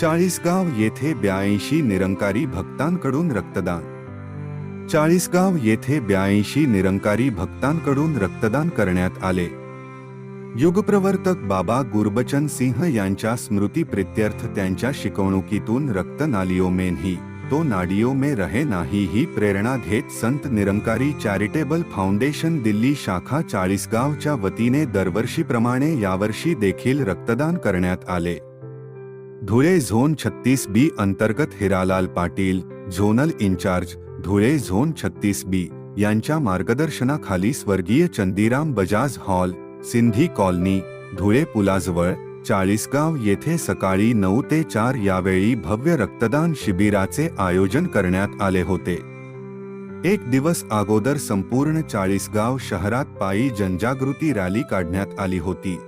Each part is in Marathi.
चाळीसगाव येथे ब्याऐंशी निरंकारी भक्तांकडून रक्तदान. चाळीसगाव येथे ब्याऐंशी निरंकारी भक्तांकडून रक्तदान करण्यात आले. युगप्रवर्तक बाबा गुरबचन सिंह यांच्या स्मृतीप्रित्यर्थ त्यांच्या शिकवणुकीतून रक्त नालियो ही तो नाडियो में रहे नाही ही प्रेरणा घेत संत निरंकारी चॅरिटेबल फाउंडेशन दिल्ली शाखा चाळीसगावच्या वतीने दरवर्षीप्रमाणे यावर्षी देखील रक्तदान करण्यात आले. धुळे झोन छत्तीस बी अंतर्गत Hiralal Patil zonal in charge Dhule zone छत्तीस बी यांच्या मार्गदर्शनाखाली स्वर्गीय चंदीराम बजाज हॉल सिंधी कॉलनी धुळे पुलाजवळ चाळीसगाव येथे सकाळी नऊ ते चार यावेळी भव्य रक्तदान शिबिराचे आयोजन करण्यात आले होते. एक दिवस अगोदर संपूर्ण चाळीसगाव शहरात पायी जनजागृती रॅली काढण्यात आली होती.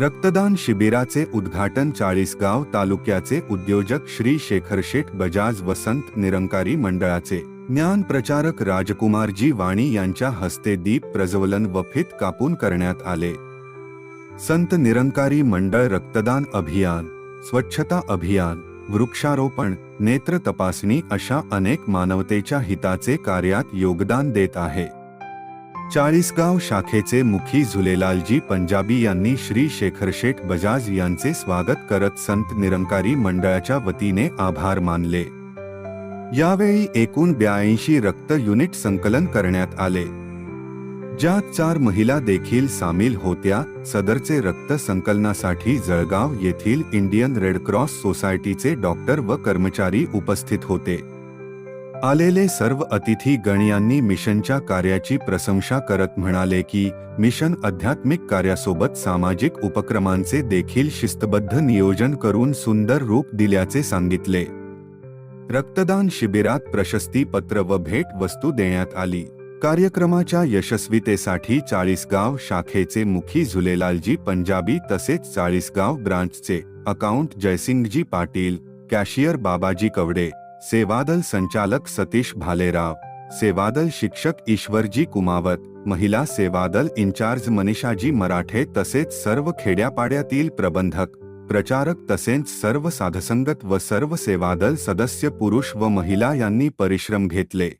रक्तदान शिबिराचे उद्घाटन चाळीसगाव तालुक्याचे उद्योजक श्री शेखर शेठ बजाज वसंत निरंकारी मंडळाचे. ज्ञान प्रचारक राजकुमारजी वाणी यांच्या हस्ते दीप प्रज्वलन व फित कापून करण्यात आले. संत निरंकारी मंडळ रक्तदान अभियान स्वच्छता अभियान वृक्षारोपण नेत्र तपासणी अशा अनेक मानवतेच्या हिताचे कार्यात योगदान देत आहे. चाळीसगाव शाखेचे मुखी झुलेलालजी पंजाबी यांनी श्री शेखरशेठ बजाज यांचे स्वागत करत संत निरंकारी मंडळाच्या वतीने आभार मानले. यावेळी एकूण ब्याऐंशी रक्त युनिट संकलन करण्यात आले. ज्यात चार महिला देखील सामील होत्या सदरचे रक्त संकलनासाठी जळगाव येथील इंडियन रेड क्रॉस सोसायटीचे डॉक्टर व कर्मचारी उपस्थित होते. आलेले सर्व अतिथी गण यांनी मिशनच्या कार्याची प्रशंसा करत म्हणाले की मिशन आध्यात्मिक कार्यासोबत सामाजिक उपक्रमांचे देखील शिस्तबद्ध नियोजन करून सुंदर रूप दिल्याचे सांगितले. रक्तदान शिबिरात प्रशस्ती पत्र व भेट वस्तू देण्यात आली. कार्यक्रमाच्या यशस्वीतेसाठी चाळीसगाव शाखेचे मुखी झुलेलालजी पंजाबी तसेच चाळीसगाव ब्रांचचे अकाउंट जयसिंगजी पाटील कॅशियर बाबाजी कवडे सेवादल संचालक सतीश भालेराव सेवादल शिक्षक ईश्वरजी कुमावत महिला सेवादल इन्चार्ज मनीषाजी मराठे तसेच सर्व खेड्यापाड्यातील प्रबंधक प्रचारक तसेच सर्व साधसंगत व सर्व सेवादल सदस्य पुरुष व महिला यांनी परिश्रम घेतले.